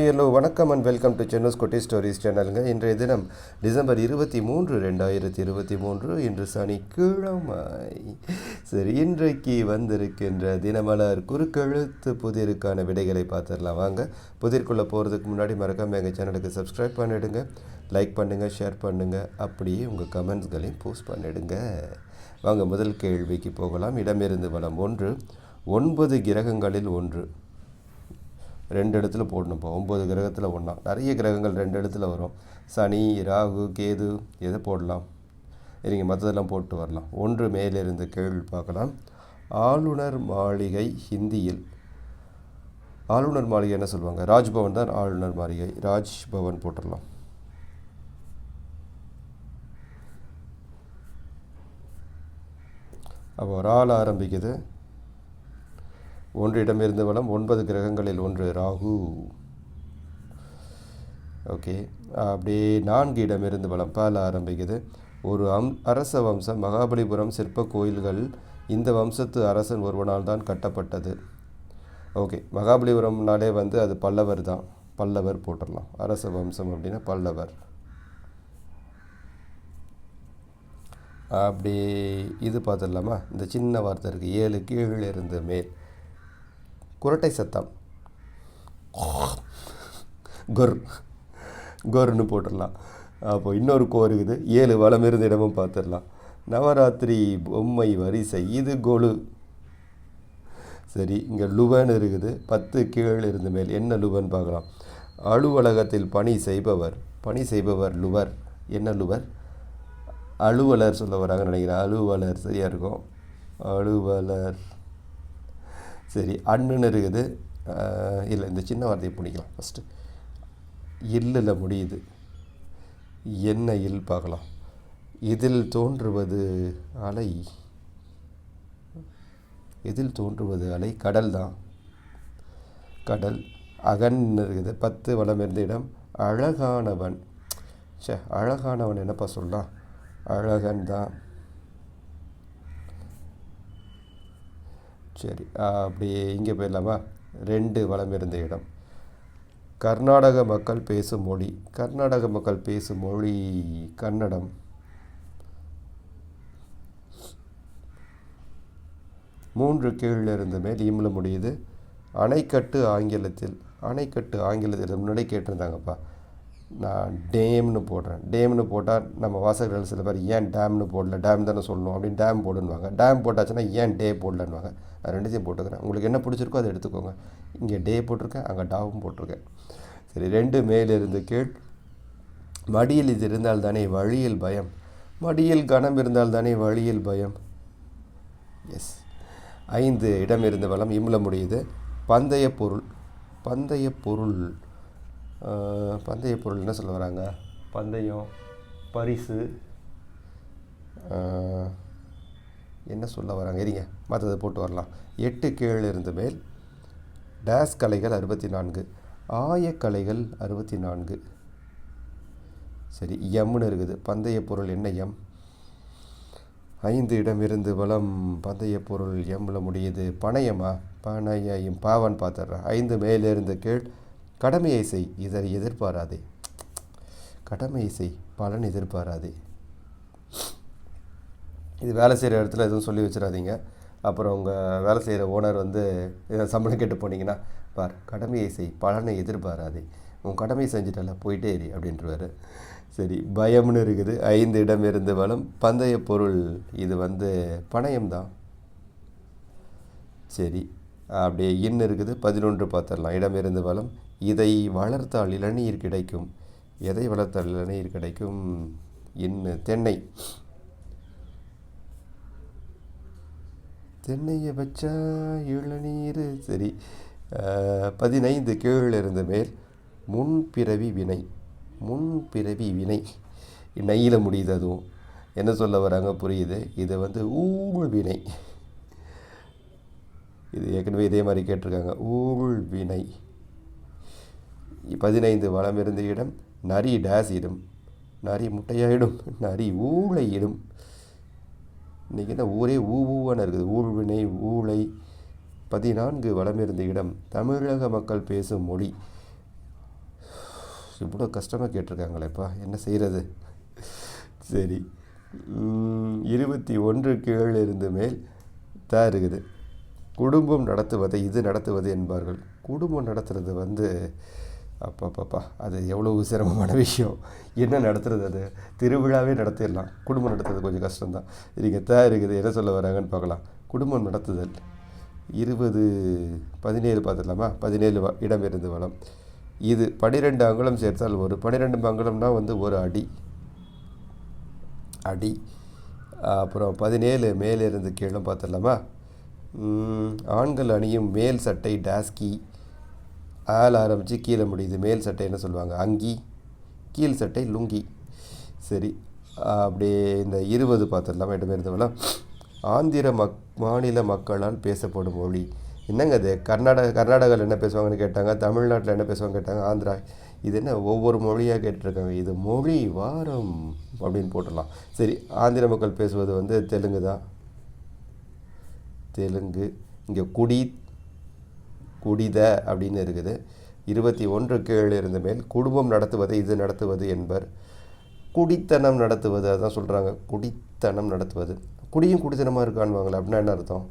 Hello வணக்கம் and welcome to சென்னஸ் கொட்டி stories சேனலுங்க இன்றைய தினம் டிசம்பர் இருபத்தி மூன்று ரெண்டாயிரத்தி இருபத்தி மூன்று இன்று சனிக்கிழமை. சரி இன்றைக்கு வந்திருக்கின்ற தினமலர் குறுக்கெழுத்து புதிருக்கான விடைகளை பார்த்துடலாம். வாங்க புதிர்க்குள்ளே போகிறதுக்கு முன்னாடி மறக்காமல் எங்கள் சேனலுக்கு சப்ஸ்கிரைப் பண்ணிவிடுங்க லைக் பண்ணுங்கள் ஷேர் பண்ணுங்கள் அப்படியே உங்கள் கமெண்ட்ஸ்களையும் போஸ்ட் பண்ணிவிடுங்க வாங்க முதல் கேள்விக்கு போகலாம். இடமிருந்து வளம் ஒன்று ஒன்பது கிரகங்களில் ஒன்று. ரெண்டு இடத்துல போடணும்ப்பா. ஒம்பது கிரகத்தில் ஒன்றா நிறைய கிரகங்கள் ரெண்டு இடத்துல வரும். சனி ராகு கேது எதை போடலாம்? நீங்கள் மற்றதெல்லாம் போட்டு வரலாம். ஒன்று மேலிருந்து கேள்வி பார்க்கலாம். ஆளுநர் மாளிகை ஹிந்தியில். ஆளுநர் மாளிகை என்ன சொல்லுவாங்க? ராஜ்பவன் தான் ஆளுநர் மாளிகை. ராஜ்பவன் போட்டுடலாம் அப்போ ஒரு ஆள் ஆரம்பிக்குது. ஒன்று இடமிருந்து வளம் ஒன்பது கிரகங்களில் ஒன்று ராகு. ஓகே. அப்படியே நான்கு இடமிருந்து வளம் பால ஆரம்பிக்குது. ஒரு அம் அரச வம்சம் மகாபலிபுரம் சிற்ப கோயில்கள் இந்த வம்சத்து அரசன் ஒருவனால் தான் கட்டப்பட்டது. ஓகே. மகாபலிபுரம்னாலே வந்து அது பல்லவர் தான். பல்லவர் போட்டுடலாம். அரச வம்சம் அப்படின்னா பல்லவர். அப்படி இது பார்த்துடலாமா? இந்த சின்ன வார்த்தை இருக்குது ஏழு கீழே இருந்து மேல். குரட்டை சத்தம். கொர் கொர்னு போட்டுடலாம். அப்போ இன்னொரு கோ இருக்குது ஏழு வளம் இருந்த இடமும் பார்த்துடலாம். நவராத்திரி பொம்மை வரிசை இது கொலு. சரி இங்கே லுவன் இருக்குது. பத்து கீழ் இருந்து மேல். என்ன லுவன் பார்க்கலாம். அலுவலகத்தில் பணி செய்பவர். பணி செய்பவர் லுவர். என்ன லுவர்? அலுவலர் சொல்ல வராங்கன்னு நினைக்கிறேன். அலுவலர் சரியாக இருக்கும். அலுவலர். சரி அண்ணுன்னு இருக்குது. இல்லை இந்த சின்ன வார்த்தையை பிடிக்கலாம் ஃபஸ்ட்டு இல்லில் முடியுது. என்ன இல் பார்க்கலாம். இதில் தோன்றுவது அலை. இதில் தோன்றுவது அலை கடல் தான். கடல் அகன் இருக்குது. பத்து வளம் இருந்த இடம். அழகானவன். சே அழகானவன் என்னப்பா சொல்லலாம்? அழகன் தான். சரி அப்படியே இங்கே போயிடலாமா? ரெண்டு வளம் இருந்த இடம். கர்நாடக மக்கள் பேசும் மொழி கர்நாடக மக்கள் பேசும் மொழி கன்னடம். மூன்று கீழில் இருந்த மேல் இம்ல முடியுது. அணைக்கட்டு ஆங்கிலத்தில் அணைக்கட்டு ஆங்கிலத்தில் முன்னாடி கேட்டிருந்தாங்கப்பா. நான் டேம்னு போடுறேன். டேம்னு போட்டால் நம்ம வாசகர்கள் சில பேர் ஏன் டேம்னு போடல? டேம் தானே சொல்லணும் அப்படின்னு டேம் போடுன்னுவாங்க. டேம் போட்டாச்சுன்னா ஏன் டே போடலன்னுவாங்க. நான் ரெண்டுத்தையும் போட்டுக்கிறேன். உங்களுக்கு என்ன பிடிச்சிருக்கோ அதை எடுத்துக்கோங்க. இங்கே டே போட்டிருக்கேன் அங்கே டாவும் போட்டிருக்கேன். சரி ரெண்டு மேலிருந்து கீழ் மடியில் இது இருந்தால் தானே வழியில் பயம். மடியில் கனம் இருந்தால் தானே வழியில் பயம். எஸ் ஐந்து இடம் இருந்த வளம் இம்ல முடியுது. பந்தய பொருள். பந்தய பொருள். பந்தய பொருள் என்ன சொல்ல வராங்க? பந்தயம் பரிசு. என்ன சொல்ல வராங்க? இருங்க மற்றதை போட்டு வரலாம். எட்டு கீழ் இருந்து மேல். டேஸ் கலைகள் அறுபத்தி நான்கு. ஆயக்கலைகள் அறுபத்தி நான்கு. சரி எம்னு இருக்குது. பந்தய பொருள் என்ன எம்? ஐந்து இடம் இருந்து வளம் பந்தய பொருள் எம்மில் முடியுது. பணயமா? பணயம் பாவன் பார்த்துட்றேன் ஐந்து மேலிருந்து கீழ். கடமையை செய் இதை எதிர்பாராதே. கடமையை செய் பலன் எதிர்பாராதே. இது வேலை செய்கிற இடத்துல எதுவும் சொல்லி வச்சிடாதீங்க. அப்புறம் உங்கள் வேலை செய்கிற ஓனர் வந்து சம்பளம் கேட்டு போனீங்கன்னா பார் கடமையை செய் பலனை எதிர்பாராதே. உன் கடமையை செஞ்சிட்டல போயிட்டே இரு அப்படின்றவாரு. சரி பயம்னு இருக்குது. ஐந்து இடம் இருந்து வளம். பந்தய பொருள் இது வந்து பணயம்தான் சரி அப்படியே இன்னு இருக்குது. பதினொன்று பார்த்துடலாம். இடம் இருந்து வளம். இதை வளர்த்தால் இளநீர் கிடைக்கும். எதை வளர்த்தால் இளநீர் கிடைக்கும்? என்ன தென்னை. தென்னையை வச்சா இளநீர் சரி. பதினைந்து கீழ் இருந்த மேல் முன்பிறவி வினை. முன்பிறவி வினை. நெய்யில் முடியுது அதுவும். என்ன சொல்ல வராங்க புரியுது? இது வந்து ஊழ் வினை. இது ஏற்கனவே இதே மாதிரி கேட்டிருக்காங்க. ஊழ் வினை. பதினைந்து வளம் இருந்த இடம் நரி டேஸ் இடும் நரி முட்டையாயிடும் நரி ஊளை இடும் இன்றைக்கி என்ன ஊரே ஊ ஊவான இருக்குது. ஊழ்வினை ஊளை பதினான்கு வளமிருந்த இடம் தமிழக மக்கள் பேசும் மொழி. இவ்வளோ கஷ்டமாக கேட்டிருக்காங்களேப்பா என்ன செய்கிறது சரி. இருபத்தி ஒன்று கீழ் இருந்து மேல் தான் இருக்குது. குடும்பம் நடத்துவதை இது நடத்துவது என்பார்கள். குடும்பம் நடத்துறது வந்து அப்பப்பப்பா அது எவ்வளோ சிரமமான விஷயம். என்ன நடத்துறது அது? திருவிழாவே நடத்திடலாம். குடும்பம் நடத்துறது கொஞ்சம் கஷ்டம்தான். இதுக்கு தான் இருக்குது என்ன சொல்ல வராங்கன்னு பார்க்கலாம். குடும்பம் நடத்துதல். இருபது பதினேழு பார்த்துடலாமா? பதினேழு இடம் இருந்து வளம். இது பனிரெண்டு அங்குலம் சேர்த்தால் ஒரு. பன்னிரெண்டு அங்குலம்னா வந்து ஒரு அடி. அடி. அப்புறம் பதினேழு மேலிருந்து கீழும் பார்த்துடலாமா? ஆண்கள் அணியும் மேல் சட்டை டாஸ்கி. ஆள் ஆரம்பித்து கீழே முடியுது. மேல் சட்டை என்ன சொல்லுவாங்க? அங்கி. கீழ் சட்டை லுங்கி. சரி. அப்படியே இந்த இருபது பார்த்துடலாமா இருந்தவெல்லாம் ஆந்திர மக் மாநில மக்களால் பேசப்படும் மொழி. என்னங்க அது கர்நாடக கர்நாடகாவில் என்ன பேசுவாங்கன்னு கேட்டாங்க? தமிழ்நாட்டில் என்ன பேசுவாங்க கேட்டாங்க? ஆந்திரா. இது என்ன ஒவ்வொரு மொழியாக கேட்டிருக்காங்க? இது மொழி வாரம் அப்படின்னு போட்டுடலாம். சரி ஆந்திர மக்கள் பேசுவது வந்து தெலுங்கு தான் தெலுங்கு. இங்கே குடி குடித அப்படின்னு இருக்குது. இருபத்தி ஒன்று கீழ் இருந்த மேல் குடும்பம் நடத்துவது இது நடத்துவது என்பர். குடித்தனம் நடத்துவது அதான் சொல்கிறாங்க குடித்தனம் நடத்துவது. குடியும் குடித்தனமாக இருக்கான்வாங்களே அப்படின்னா என்ன அர்த்தம்?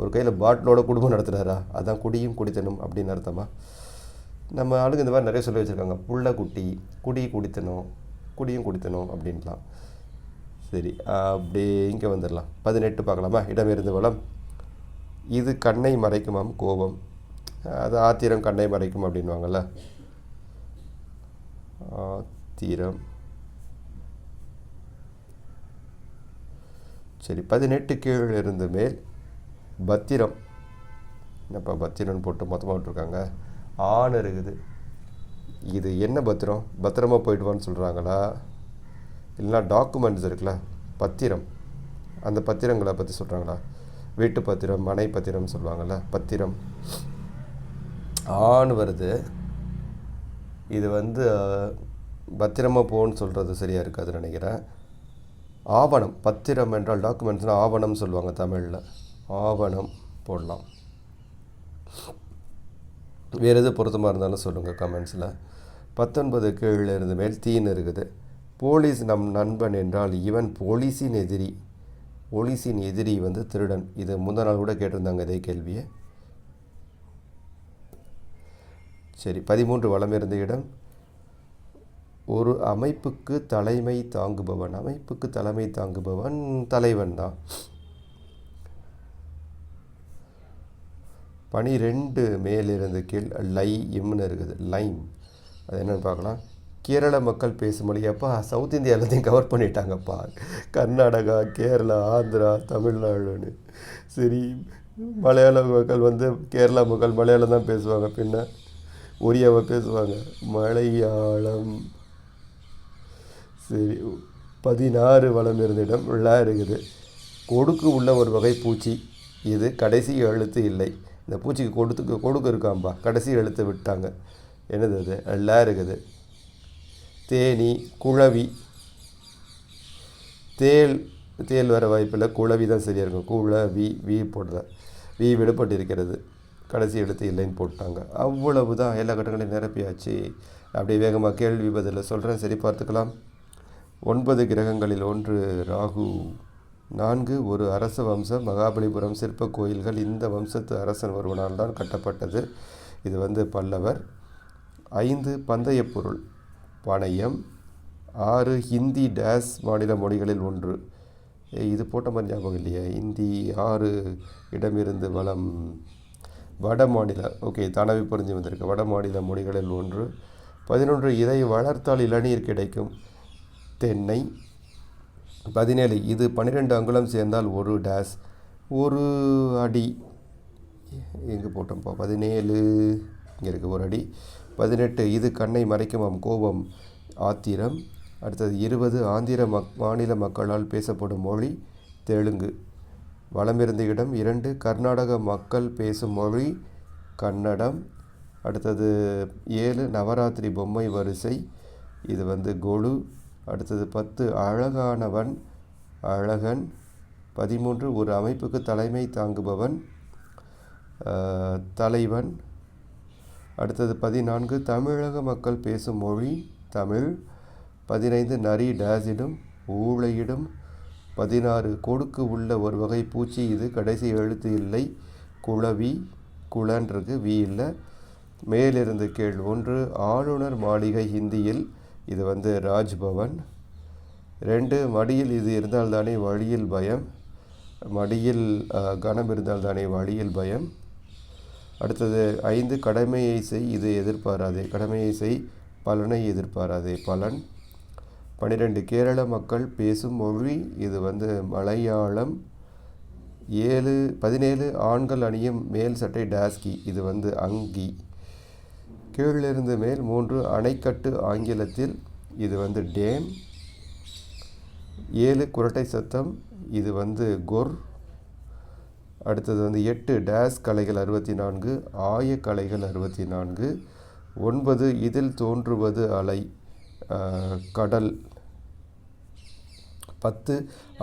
ஒரு கையில் பாட்டிலோட குடும்பம் நடத்துகிறாரா அதான் குடியும் குடித்தனம் அப்படின்னு அர்த்தமா? நம்ம ஆளுங்க இந்த மாதிரி நிறைய சொல்லி வச்சுருக்காங்க. புள்ள குட்டி குடி குடித்தனம் குடியும் குடித்தனம் அப்படின்லாம். சரி அப்படியே இங்கே வந்துடலாம். பதினெட்டு பார்க்கலாமா? இடமிருந்து வளம். இது கண்ணை மறைக்குமாம் கோபம். அது ஆத்திரம் கண்ணை மறைக்கும் அப்படின்வாங்கல்ல ஆத்திரம். சரி பதினெட்டு கீழ் இருந்து மேல் பத்திரம். என்னப்பா பத்திரம்னு போட்டு மொத்தமாக விட்டுருக்காங்க? ஆண் இருக்குது. இது என்ன பத்திரம்? பத்திரமாக போயிடுவான்னு சொல்கிறாங்களா இல்லைனா டாக்குமெண்ட்ஸ் இருக்குல்ல பத்திரம். அந்த பத்திரங்களை பற்றி சொல்கிறாங்களா வீட்டு பத்திரம் மனை பத்திரம் சொல்லுவாங்கள்ல பத்திரம். ஆண் வருது. இது வந்து பத்திரமா போன்னு சொல்கிறது சரியாக இருக்காதுன்னு நினைக்கிறேன். ஆவணம் பத்திரம் என்றால் டாக்குமெண்ட்ஸ்னால் ஆவணம் சொல்லுவாங்க தமிழில். ஆவணம் போடலாம். வேறு எது பொருத்தமாக இருந்தாலும் சொல்லுங்கள் கமெண்ட்ஸில் பத்தொன்பது கீழே இருந்து மேல் தீன்னு இருக்குது. போலீஸ் நம் நண்பன் என்றால் இவன் போலீஸின் எதிரி. போலீஸின் எதிரி வந்து திருடன். இது முந்த நாள் கூட கேட்டிருந்தாங்க இதே கேள்வியை. சரி பதிமூன்று வளம் இருந்த இடம். ஒரு அமைப்புக்கு தலைமை தாங்குபவன் அமைப்புக்கு தலைமை தாங்குபவன் தலைவன் தான். பனிரெண்டு மேலிருந்து கீழ் லை இம்னு இருக்குது லைம். அது என்னென்னு பார்க்கலாம். கேரள மக்கள் பேசும் மொழியப்பா சவுத் இந்தியா எல்லாத்தையும் கவர் பண்ணிட்டாங்கப்பா. கர்நாடகா கேரளா ஆந்திரா தமிழ்நாடுன்னு. சரி மலையாள மக்கள் வந்து கேரளா மக்கள் மலையாளம் தான் பேசுவாங்க பின்ன. ஒரியாவை பேசுவாங்க. மலையாளம். சரி பதினாறு வளம் இருந்த இடம் ல இருக்குது. கொடுக்கு உள்ள ஒரு வகை பூச்சி. இது கடைசி எழுத்து இல்லை. இந்த பூச்சிக்கு கொடுத்துக்கு கொடுக்கு இருக்காம்பா. கடைசி எழுத்து விட்டாங்க. என்னது அது? ல இருக்குது. தேனி குழவி. தேல் தேல் வர வாய்ப்பில் குழவி தான் சரியாக இருக்கும். குழவி வி போடுற வி விடுபட்டு இருக்கிறது கடைசி எழுத்து இல்லைன்னு போட்டாங்க. அவ்வளவு தான் எல்லா கட்டங்களையும் நிரப்பியாச்சு. அப்படியே வேகமாக கேள்வி பதில் சொல்கிறேன் சரி பார்த்துக்கலாம். ஒன்பது கிரகங்களில் ஒன்று ராகு நான்கு ஒரு அரச வம்சம் மகாபலிபுரம் சிற்ப கோயில்கள். இந்த வம்சத்து அரசன் ஒருவனால் தான் கட்டப்பட்டது. இது வந்து பல்லவர். ஐந்து பந்தய பொருள் பணயம் ஆறு ஹிந்தி டேஸ் மாநில மொழிகளில் ஒன்று. இது போட்ட மாதிரி ஞாபகம் இல்லையே. ஹிந்தி ஆறு இடமிருந்து வளம். வட மாநில ஓகே தானாவே புரிஞ்சு வந்திருக்கு. வட மாநில மொழிகளில் ஒன்று பதினொன்று இதை வளர்த்தால் இளநீர் கிடைக்கும். தென்னை பதினேழு இது பன்னிரெண்டு அங்குலம் சேர்ந்தால் ஒரு டேஸ் ஒரு அடி. எங்கே போட்டோம்ப்பா? பதினேழு இங்கே இருக்குது ஒரு அடி. பதினெட்டு இது கண்ணை மறைக்குமாம் கோபம் ஆத்திரம். அடுத்தது இருபது ஆந்திர மக் மாநில மக்களால் பேசப்படும் மொழி தெலுங்கு. வளமிருந்த இடம் இரண்டு கர்நாடக மக்கள் பேசும் மொழி கன்னடம். அடுத்தது ஏழு நவராத்திரி பொம்மை வரிசை. இது வந்து கொலு. அடுத்தது பத்து அழகானவன் அழகன். பதிமூன்று ஒரு அமைப்புக்கு தலைமை தாங்குபவன் தலைவன். அடுத்தது பதினான்கு தமிழக மக்கள் பேசும் மொழி தமிழ். பதினைந்து நரி டேஸிடும் ஊழையிடும் பதினாறு கொடுக்கு உள்ள ஒரு வகை பூச்சி. இது கடைசி எழுத்து இல்லை. குளவி குளன்றது வி இல்லை. மேலிருந்து கீழ் ஒன்று ஆளுநர் மாளிகை ஹிந்தியில். இது வந்து ராஜ்பவன். ரெண்டு மடியில் இது இருந்தால்தானே வழியில் பயம். மடியில் கனம் இருந்தால் இருந்தால்தானே வழியில் பயம். அடுத்தது ஐந்து கடமையை செய். இது எதிர்பாராதே. கடமையை செய். பலனை எதிர்பாராதே. பலன். பன்னிரெண்டு கேரள மக்கள் பேசும் மொழி இது வந்து மலையாளம். ஏழு பதினேழு ஆண்கள் அணியும் மேல் சட்டை டாஸ்கி இது வந்து அங்கி. கீழிருந்து மேல் மூன்று அணைக்கட்டு ஆங்கிலத்தில் இது வந்து டேம். ஏழு குரட்டை சத்தம் இது வந்து கொர். அடுத்தது வந்து எட்டு டேஸ் கலைகள் அறுபத்தி நான்கு ஆய கலைகள் அறுபத்தி நான்கு ஒன்பது இதில் தோன்றுவது அலை. கடல். பத்து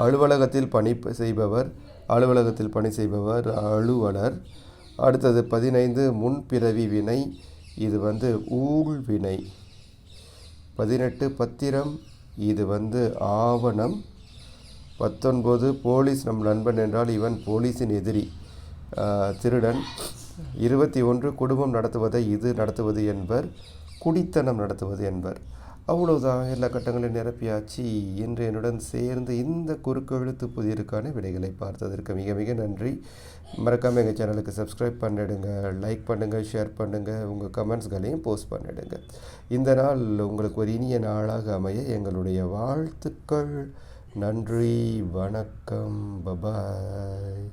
அலுவலகத்தில் பணி செய்பவர் அலுவலகத்தில் பணி செய்பவர் அலுவலர். அடுத்தது பதினைந்து முன்பிறவி வினை இது வந்து ஊழ் வினை. பதினெட்டு பத்திரம் இது வந்து ஆவணம். பத்தொன்பது போலீஸ் நம் நண்பன் என்றால் இவன் போலீஸின் எதிரி திருடன். இருபத்தி ஒன்று குடும்பம் நடத்துவதை இது நடத்துவது என்பர் குடித்தனம் நடத்துவது என்பர். அவ்வளவுதான். எல்லா கட்டங்களையும் நிரப்பியாச்சு. இன்று என்னுடன் சேர்ந்து இந்த குறுக்கெழுத்து புதிருக்கான விடைகளை பார்த்ததற்கு மிக மிக நன்றி. மறக்காமல் எங்கள் சேனலுக்கு சப்ஸ்கிரைப் பண்ணிடுங்க லைக் பண்ணுங்கள் ஷேர் பண்ணுங்கள் உங்கள் கமெண்ட்ஸ்களையும் போஸ்ட் பண்ணிடுங்க. இந்த நாள் உங்களுக்கு ஒரு இனிய நாளாக அமைய எங்களுடைய வாழ்த்துக்கள். நன்றி வணக்கம் பபாய்